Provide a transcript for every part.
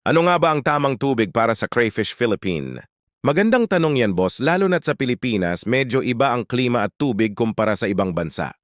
Ano nga ba ang tamang tubig para sa Crayfish Philippine? Magandang tanong yan, boss, lalo na't sa Pilipinas, medyo iba ang klima at tubig kumpara sa ibang bansa.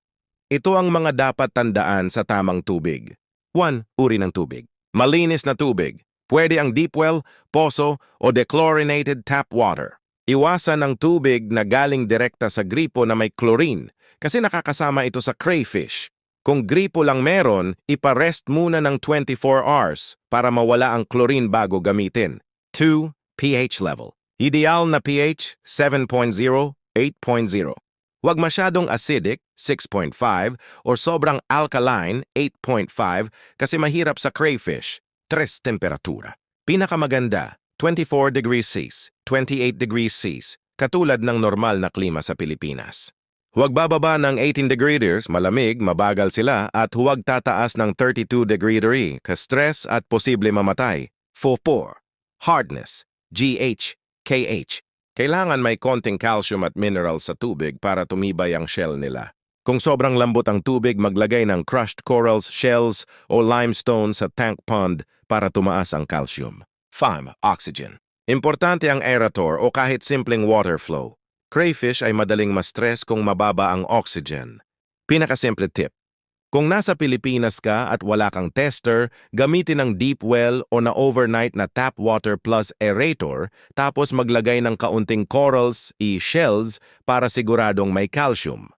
Ito ang mga dapat tandaan sa tamang tubig. 1. Uri ng tubig. Malinis na tubig. Pwede ang deep well, poso, o dechlorinated tap water. Iwasan ang tubig na galing direkta sa gripo na may chlorine kasi nakakasama ito sa crayfish. Kung gripo lang meron, iparest muna ng 24 hours para mawala ang chlorine bago gamitin. 2. pH level. Ideal na pH 7.0, 8.0. Huwag masyadong acidic 6.5 or sobrang alkaline 8.5 kasi mahirap sa crayfish 3 temperatura. Pinakamaganda 24 degrees Cs, 28 degrees Cs, katulad ng normal na klima sa Pilipinas. Huwag bababa ng 18 degrees, malamig, mabagal sila, at huwag tataas ng 32 degrees, ka-stress at posible mamatay. 4-4. Hardness, GH, KH. Kailangan may konting calcium at minerals sa tubig para tumibay ang shell nila. Kung sobrang lambot ang tubig, maglagay ng crushed corals, shells, o limestone sa tank pond para tumaas ang calcium. 5. Oxygen. Importante ang aerator o kahit simpleng water flow. Crayfish ay madaling ma-stress kung mababa ang oxygen. Pinakasimple tip. Kung nasa Pilipinas ka at wala kang tester, gamitin ang deep well o na overnight na tap water plus aerator tapos maglagay ng kaunting corals, i-shells para siguradong may calcium.